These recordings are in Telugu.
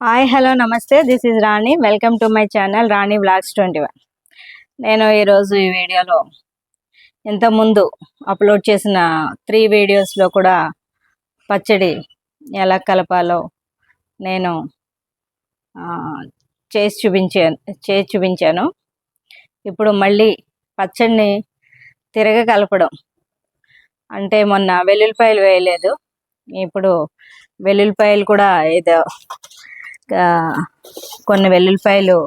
హాయ్ హలో నమస్తే. This is Rani welcome to my channel Rani blogs twenty one నేను ఈరోజు ఈ వీడియోలో ఇంతకుముందు అప్లోడ్ చేసిన త్రీ వీడియోస్లో కూడా పచ్చడి ఎలా కలపాలో నేను చేసి చూపించాను చేసి చూపించాను. ఇప్పుడు మళ్ళీ పచ్చడిని తిరగ కలపడం. అంటే మొన్న వెల్లుల్లిపాయలు వేయలేదు. ఇప్పుడు వెల్లుల్లిపాయలు కూడా ఏదో కొన్ని వెల్లుల్లిపాయలు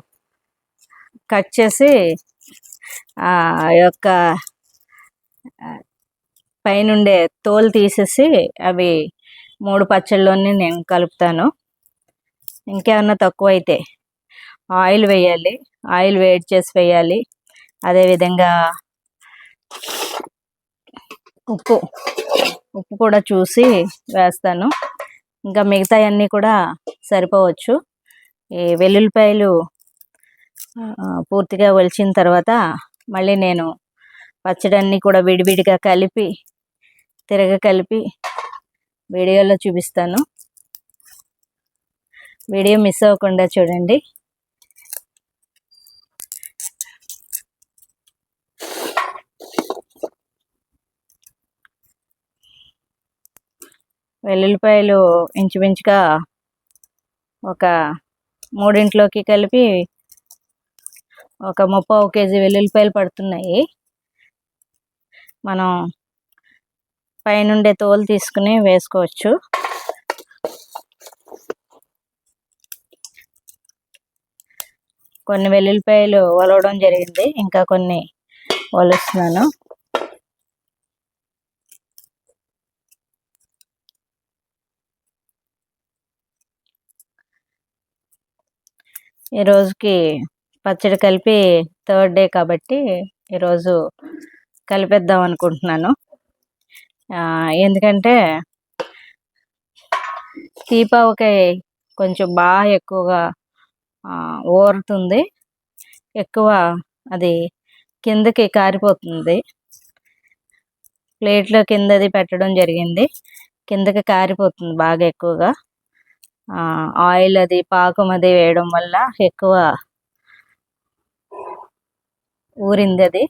కట్ చేసి ఆ యొక్క పైనుండే తోలు తీసేసి అవి మూడు పచ్చళ్ళలోనే నేను కలుపుతాను. ఇంకేమన్నా తక్కువ అయితే ఆయిల్ వేయాలి. ఆయిల్ వేడి చేసి వేయాలి. అదేవిధంగా ఉప్పు ఉప్పు కూడా చూసి వేస్తాను. ఇంకా మిగతా అన్నీ కూడా సరిపోవచ్చు. ఈ వెల్లుల్లిపాయలు పూర్తిగా ఒలిచిన తర్వాత మళ్ళీ నేను పచ్చడన్నీ కూడా విడివిడిగా కలిపి తిరగ కలిపి వీడియోలో చూపిస్తాను. వీడియో మిస్ అవ్వకుండా చూడండి. వెల్లుల్లిపాయలు ఇంచుమించుగా ఒక మూడింట్లోకి కలిపి ఒక ముప్పై కేజీ వెల్లుల్లిపాయలు పడుతున్నాయి. మనం పైనుండే తోలు తీసుకుని వేసుకోవచ్చు. కొన్ని వెల్లుల్లిపాయలు ఒలవడం జరిగింది. ఇంకా కొన్ని ఒలుస్తున్నాను ఈ రోజుకి పచ్చడి కలిపి థర్డ్ డే కాబట్టి ఈరోజు కలిపేద్దాం అనుకుంటున్నాను. ఎందుకంటే తీపావకాయ కొంచెం బాగా ఎక్కువగా ఓరుతుంది ఊరుతుంది. ఎక్కువ అది కిందకి కారిపోతుంది. ప్లేట్లో కిందది పెట్టడం జరిగింది. కిందకి కారిపోతుంది బాగా ఎక్కువగా. ఆయిల్ అది పాకం అది వేయడం వల్ల ఎక్కువ ఊరింది అది.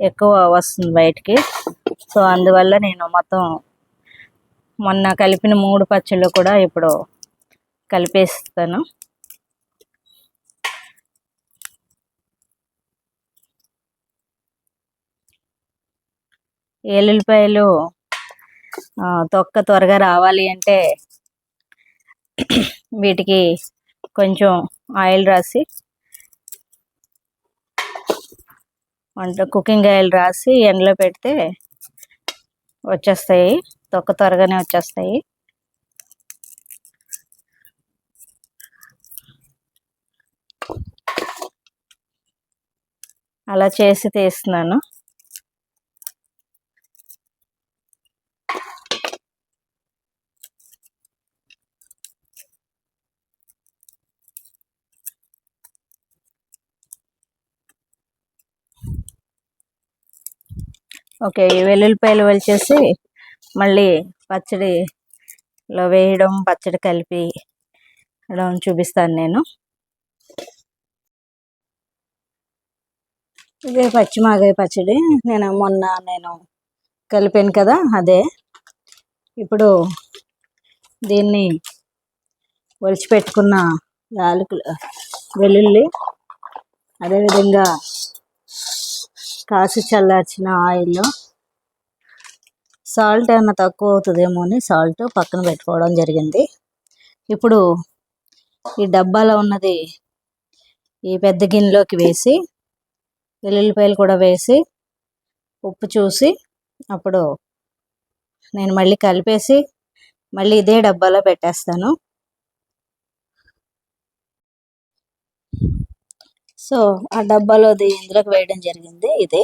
ఎక్కువ వస్తుంది బయటికి. సో అందువల్ల నేను మొత్తం మొన్న కలిపిన మూడు పచ్చళ్ళు కూడా ఇప్పుడు కలిపేస్తాను. ఎల్లుల్లిపాయలు తొక్క త్వరగా రావాలి అంటే వీటికి కొంచెం ఆయిల్ రాసి వంట కుకింగ్ ఆయిల్ రాసి ఎండలో పెడితే వచ్చేస్తాయి. తొక్క త్వరగానే వచ్చేస్తాయి. అలా చేసి తీస్తున్నాను. ఓకే ఈ వెల్లుల్లిపాయలు వలిచేసి మళ్ళీ పచ్చడిలో వేయడం పచ్చడి కలిపి చూపిస్తాను నేను. ఇదే పచ్చిమాగాయ పచ్చడి. నేను మొన్న నేను కలిపాను కదా అదే. ఇప్పుడు దీన్ని ఒలిచిపెట్టుకున్న యాలకులు వెల్లుల్లి అదేవిధంగా కాసి చల్లార్చిన ఆయిల్ సాల్ట్ ఏమైనా తక్కువ అవుతుందేమో అని సాల్ట్ పక్కన పెట్టుకోవడం జరిగింది. ఇప్పుడు ఈ డబ్బాలో ఉన్నది ఈ పెద్ద గిన్నెలోకి వేసి వెల్లుల్లిపాయలు కూడా వేసి ఉప్పు చూసి అప్పుడు నేను మళ్ళీ కలిపేసి మళ్ళీ ఇదే డబ్బాలో పెట్టేస్తాను. సో ఆ డబ్బాలోది ఇందులోకి వేయడం జరిగింది ఇది.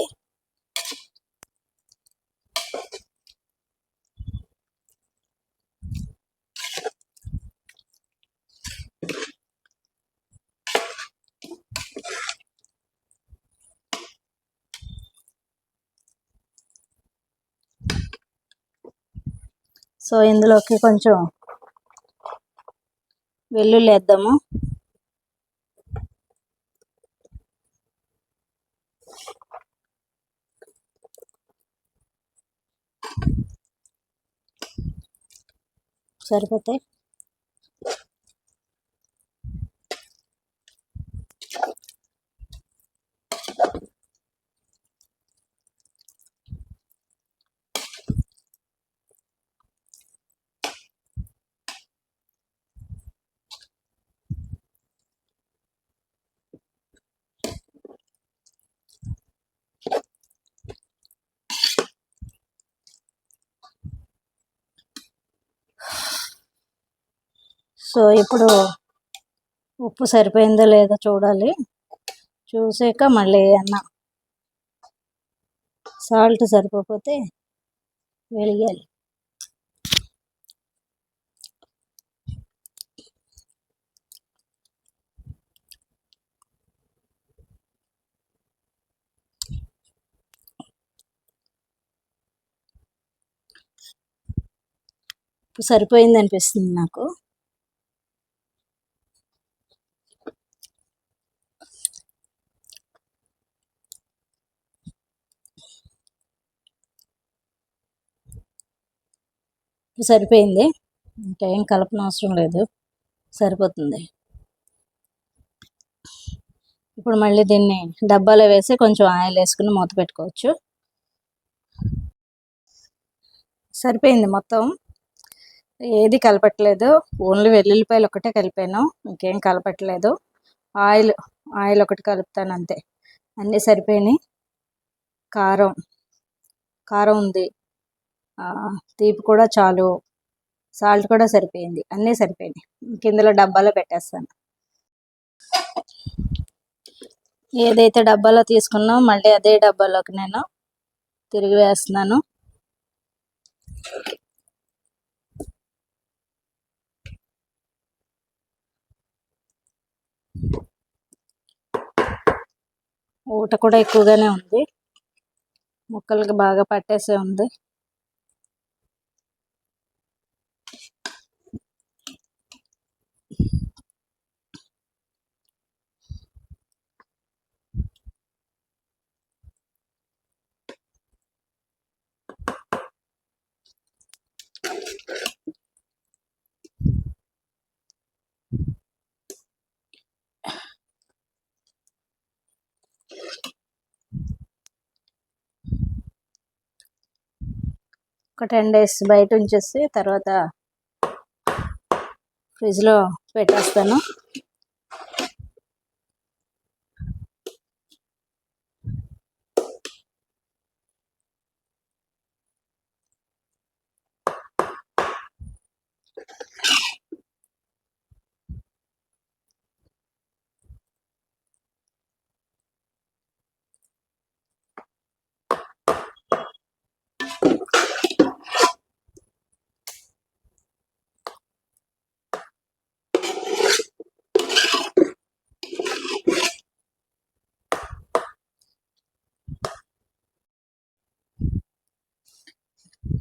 సో ఇందులోకి కొంచెం వెల్లుల్లి వేద్దాము. సరిపోతాయి. సో ఇప్పుడు ఉప్పు సరిపోయిందో లేదో చూడాలి. చూసాక మళ్ళీ అన్న సాల్ట్ సరిపోతే వెలిగాలి. సరిపోయింది అనిపిస్తుంది నాకు. సరిపోయింది. ఇంకా ఏం కలపన అవసరం లేదు. సరిపోతుంది. ఇప్పుడు మళ్ళీ దీన్ని డబ్బాలో వేసి కొంచెం ఆయిల్ వేసుకుని మూత పెట్టుకోవచ్చు. సరిపోయింది మొత్తం. ఏది కలపట్లేదు. ఓన్లీ వెల్లుల్లిపాయలు ఒకటే కలిపాను. ఇంకేం కలపట్లేదు. ఆయిల్ ఆయిల్ ఒకటి కలుపుతాను అంతే. అన్నీ సరిపోయినాయి. కారం కారం ఉంది. తీపి కూడా చాలు. సాల్ట్ కూడా సరిపోయింది. అన్నీ సరిపోయినాయి. కిందలో డబ్బాలో పెట్టేస్తాను. ఏదైతే డబ్బాలో తీసుకున్నా మళ్ళీ అదే డబ్బాలోకి నేను తిరిగి వేస్తున్నాను. ఊట కూడా ఎక్కువగానే ఉంది. ముక్కలకి బాగా పట్టేసే ఉంది. ఒక టెన్ డేస్ బయట ఉంచేసి తర్వాత ఫ్రిడ్జ్లో పెట్టేస్తాను.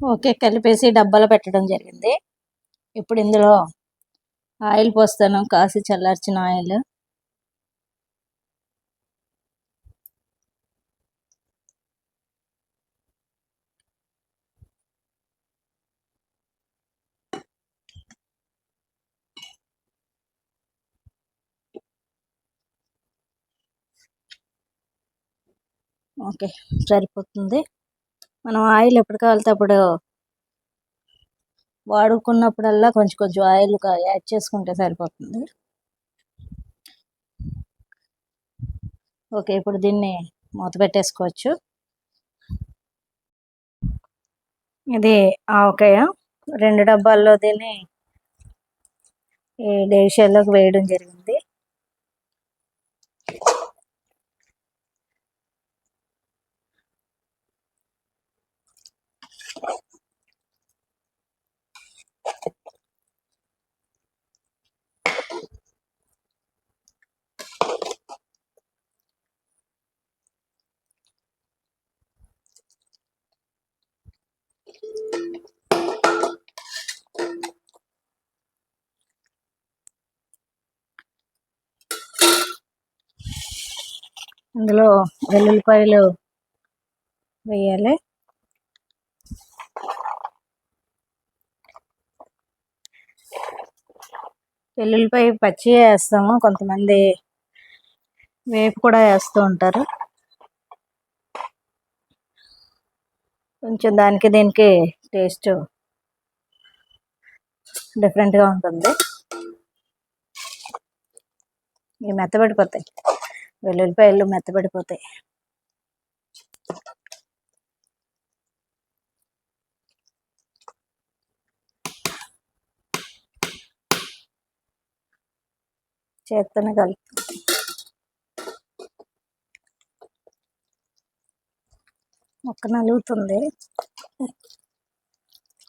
ఓకే కలిపేసి డబ్బాలో పెట్టడం జరిగింది. ఇప్పుడు ఇందులో ఆయిల్ పోస్తాను కాసి చల్లార్చిన ఆయిల్. ఓకే సరిపోతుంది. మనం ఆయిల్ ఎప్పుడు కావాలితే అప్పుడు వాడుకున్నప్పుడల్లా కొంచెం కొంచెం ఆయిల్ యాడ్ చేసుకుంటే సరిపోతుంది. ఓకే ఇప్పుడు దీన్ని మూత పెట్టేసుకోవచ్చు. ఇది ఆవకాయ. రెండు డబ్బాల్లో దీన్ని ఈ డేషియాలోకి వేయడం జరిగింది. ఇందులో వెల్లుల్లిపాయలు వేయాలి. వెల్లుల్లిపాయ పచ్చి వేస్తాము. కొంతమంది వేపు కూడా వేస్తూ ఉంటారు. కొంచెం దానికి దీనికి టేస్ట్ డిఫరెంట్గా ఉంటుంది. ఇవి మెత్తబడిపోతాయి. వెల్లుల్లిపాయలు మెత్తబడిపోతాయి. చేత్తోనే కలుపు. మొక్క నలుగుతుంది.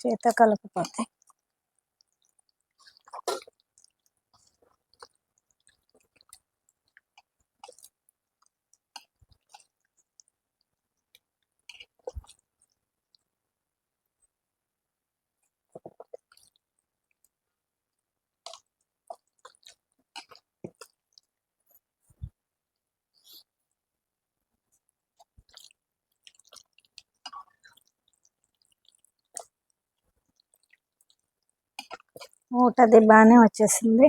చేత కలపపోతే ఊటది బాగానే వచ్చేసింది.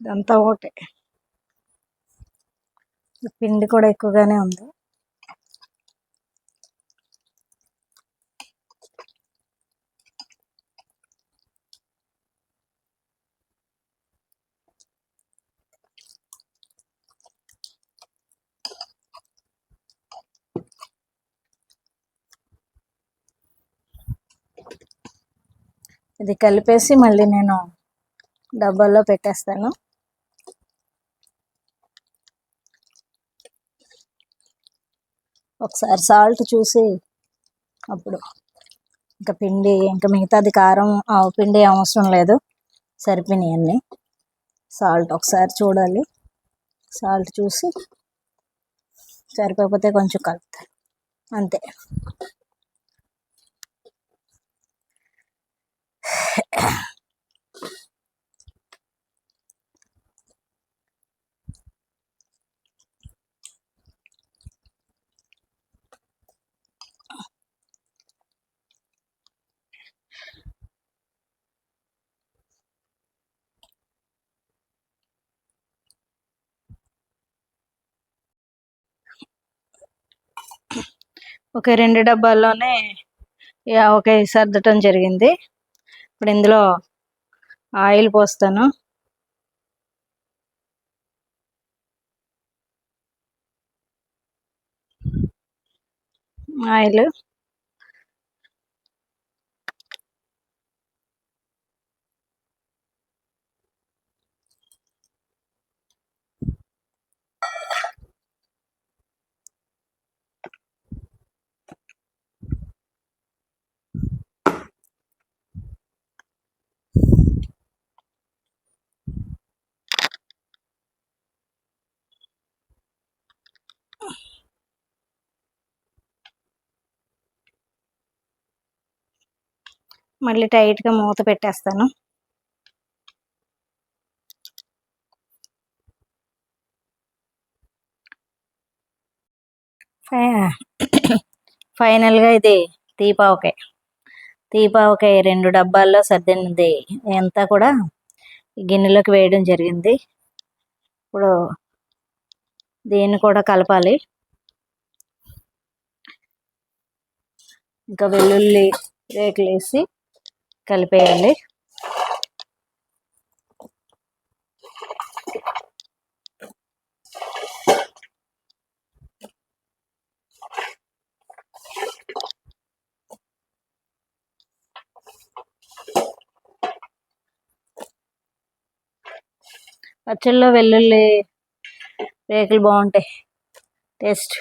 ఇదంతా ఓటే. పిండి కూడా ఎక్కువగానే ఉంది. ఇది కలిపేసి మళ్ళీ నేను డబ్బాల్లో పెట్టేస్తాను. ఒకసారి సాల్ట్ చూసి అప్పుడు. ఇంకా పిండి ఇంకా మిగతాది కారం ఆవు పిండి అవసరం లేదు. సరిపోయినాయి అన్నీ. సాల్ట్ ఒకసారి చూడాలి. సాల్ట్ చూసి సరిపోతే కొంచెం కలుపుతాను అంతే. ఒక రెండు డబ్బాల్లోనే ఒక సర్దటం జరిగింది. ఇప్పుడు ఇందులో ఆయిల్ పోస్తాను. ఆయిల్ మళ్ళీ టైట్గా మూత పెట్టేస్తాను. ఫైనల్గా ఇది తీపావకాయ. తీపావకాయ రెండు డబ్బాల్లో సర్దినది అంతా కూడా గిన్నెలోకి వేయడం జరిగింది. ఇప్పుడు దీన్ని కూడా కలపాలి. ఇంకా వెల్లుల్లి రేకులు వేసి కలిపేయండి. పచ్చళ్ళలో వెల్లుల్లి రేకులు బాగుంటాయి. టేస్ట్.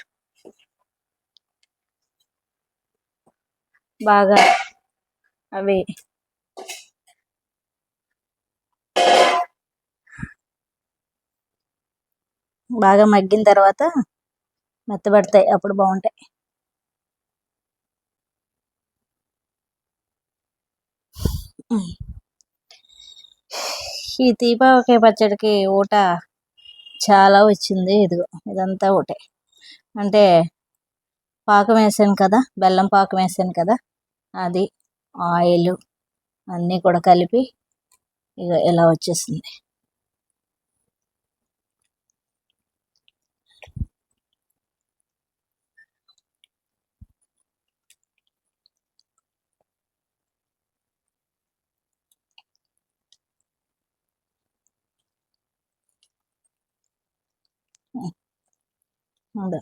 బాగా అవి బాగా మగ్గిన తర్వాత మెత్తబడతాయి. అప్పుడు బాగుంటాయి. ఈ దీపావళి పచ్చడికి ఊట చాలా వచ్చింది. ఇదిగో ఇదంతా ఊటే. అంటే పాకం వేసాను కదా బెల్లం పాకం వేసాను కదా అది ఆయిల్ అన్నీ కూడా కలిపి ఇక ఇలా వచ్చేసింది. అదే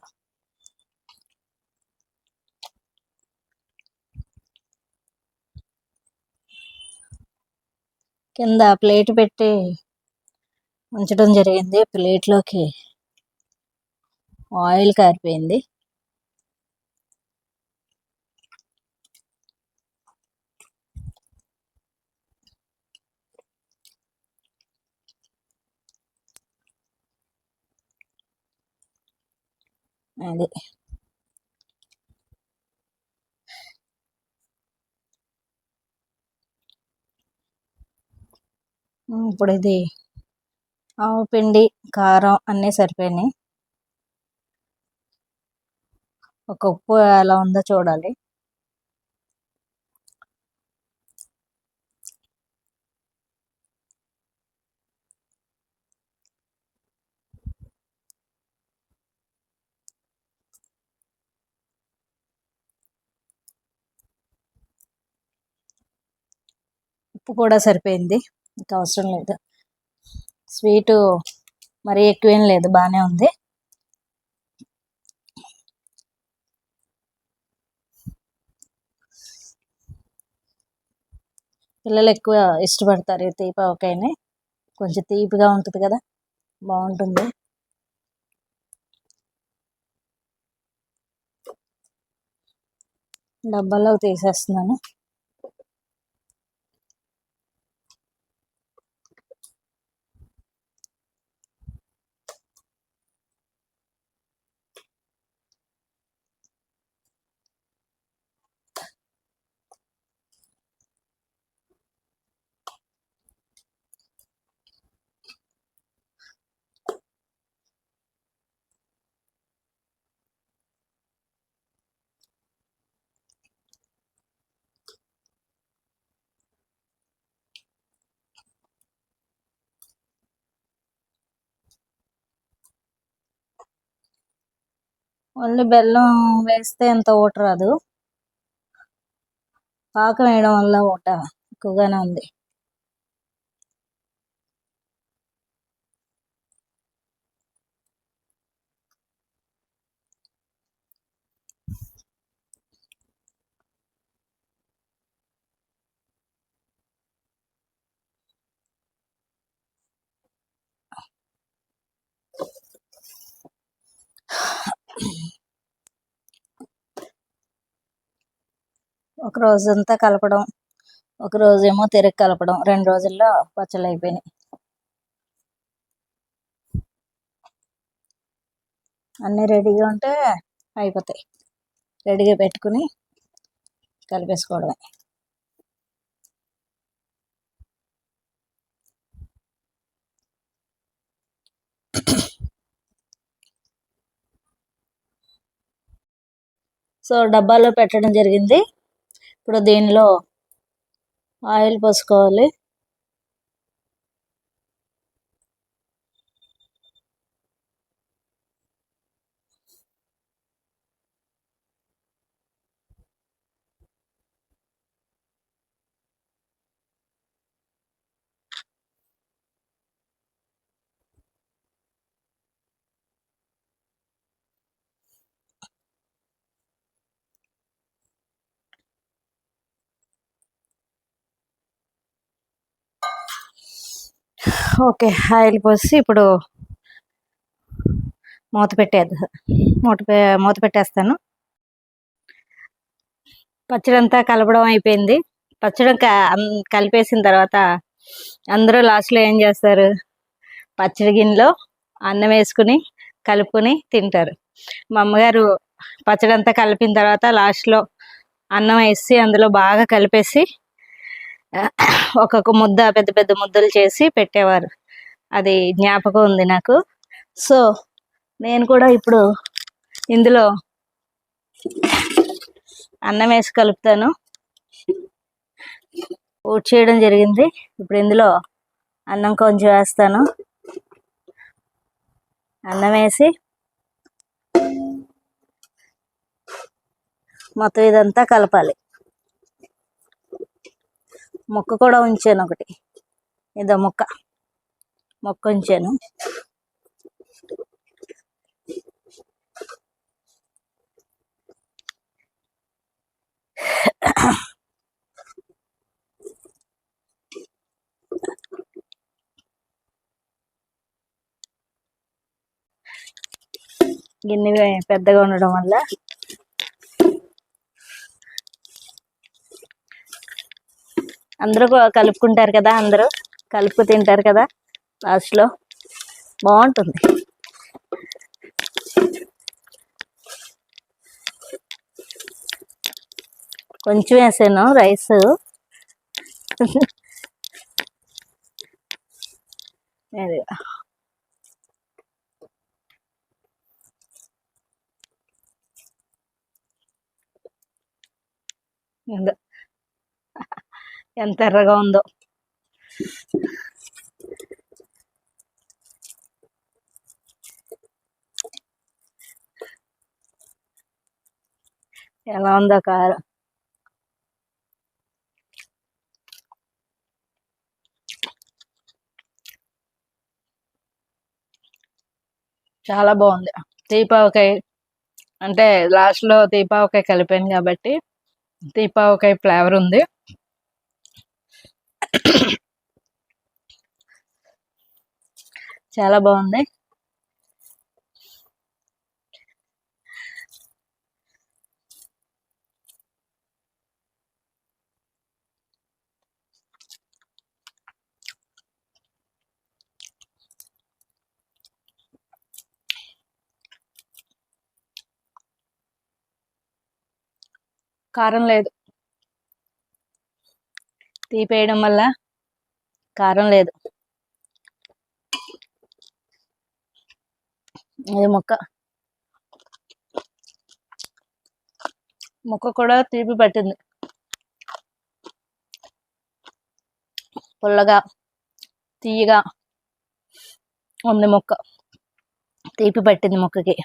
కింద ప్లేట్ పెట్టి ఉంచడం జరిగింది. ప్లేట్లోకి ఆయిల్ కారిపోయింది. అది. ఇప్పుడు ఇది ఆవు పిండి కారం అన్నీ సరిపోయినాయి. ఒక ఉప్పు ఎలా ఉందో చూడాలి. ఉప్పు కూడా సరిపోయింది. ఇంకా అవసరం లేదు. స్వీటు మరీ ఎక్కువేం లేదు బాగానే ఉంది. పిల్లలు ఎక్కువ ఇష్టపడతారు ఈ తీపి ఆవకాయని కొంచెం తీపిగా ఉంటుంది కదా బాగుంటుంది. డబ్బాలోకి తీసేస్తున్నాను. ఓన్లీ బెల్లం వేస్తే ఎంత ఊట రాదు. పాకం వేయడం వల్ల ఊట ఎక్కువగానే ఉంది. ఒక రోజంతా కలపడం ఒక రోజేమో తిరగ కలపడం. రెండు రోజుల్లో పచ్చళ్ళు అయిపోయినాయి. అన్నీ రెడీగా ఉంటే అయిపోతాయి. రెడీగా పెట్టుకుని కలిపేసుకోవడమే. సో డబ్బాలో పెట్టడం జరిగింది. ఇప్పుడు దీనిలో ఆయిల్ పోసుకోవాలి. ఓకే ఆయిల్ పోసి ఇప్పుడు మూత పెట్టేది మూత మూత పెట్టేస్తాను. పచ్చడి అంతా కలపడం అయిపోయింది. పచ్చడి కలిపేసిన తర్వాత అందరూ లాస్ట్లో ఏం చేస్తారు? పచ్చడి గిన్నెలో అన్నం వేసుకుని కలుపుకొని తింటారు. మా అమ్మగారు పచ్చడి అంతా కలిపిన తర్వాత లాస్ట్లో అన్నం వేసి అందులో బాగా కలిపేసి ఒక్కొక్క ముద్ద పెద్ద పెద్ద ముద్దలు చేసి పెట్టేవారు. అది జ్ఞాపకం ఉంది నాకు. సో నేను కూడా ఇప్పుడు ఇందులో అన్నం వేసి కలుపుతాను. ఊట్ చేయడం జరిగింది. ఇప్పుడు ఇందులో అన్నం కొంచెం వేస్తాను. అన్నం వేసి మొత్తం ఇదంతా కలపాలి. మొక్క కూడా ఉంచాను ఒకటి. ఇదో మొక్క. మొక్క ఉంచాను. గిన్నె పెద్దగా ఉండడం వల్ల అందరూ కలుపుకుంటారు కదా అందరూ కలుపు తింటారు కదా లాస్ట్లో బాగుంటుంది. కొంచెం వేసాను రైస్. అది. ఎంత ఎర్రగా ఉందో. ఎలా ఉందో కారం. చాలా బాగుంది. తీపావకాయ అంటే లాస్ట్లో తీపావకాయ కలిపాను కాబట్టి తీపావకాయ ఫ్లేవర్ ఉంది. చాలా బాగుంది. కారం లేదు. తీపేయడం వల్ల కారం లేదు. ఇది మొక్క. మొక్క కూడా తీపి పట్టింది. పుల్లగా తీయగా ఉంది మొక్క. తీపి పట్టింది మొక్కకి.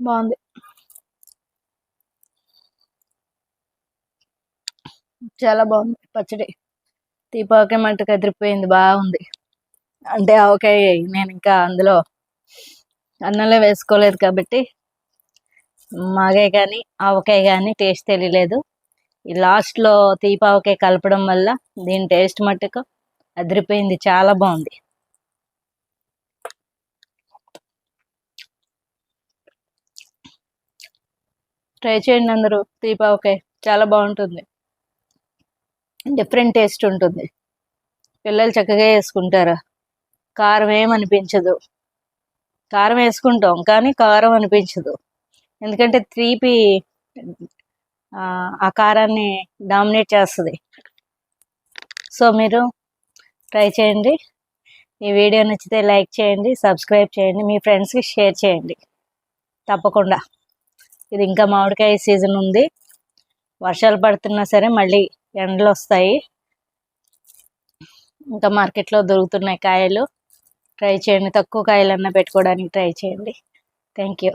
బాగుంది. చాలా బాగుంది. పచ్చడి. తీపావకాయ మట్టుకు అదిరిపోయింది బాగుంది. అంటే ఆవకాయ నేను ఇంకా అందులో అన్నంలో వేసుకోలేదు కాబట్టి మాగే కానీ ఆవకాయ కానీ టేస్ట్ తెలియలేదు. ఈ లాస్ట్లో తీపావకాయ కలపడం వల్ల దీని టేస్ట్ మట్టుకు అదిరిపోయింది. చాలా బాగుంది. ట్రై చేయండి అందరూ. తీపావకాయ చాలా బాగుంటుంది. డిఫరెంట్ టేస్ట్ ఉంటుంది. పిల్లలు చక్కగా వేసుకుంటారు. కారం ఏమనిపించదు కారం వేసుకుంటాం కానీ కారం అనిపించదు. ఎందుకంటే తీపి ఆ, ఆ కారాన్ని డామినేట్ చేస్తుంది. సో మీరు ట్రై చేయండి. ఈ వీడియో నచ్చితే లైక్ చేయండి సబ్స్క్రైబ్ చేయండి మీ ఫ్రెండ్స్కి షేర్ చేయండి. తప్పకుండా. ఇది ఇంకా మామిడికాయ సీజన్ ఉంది. వర్షాలు పడుతున్నా సరే మళ్ళీ ఎండలు వస్తాయి. ఇంకా మార్కెట్లో దొరుకుతున్నాయి కాయలు. ట్రై చేయండి. తక్కువ కాయలన్నా పెట్టుకోవడానికి ట్రై చేయండి. Thank you.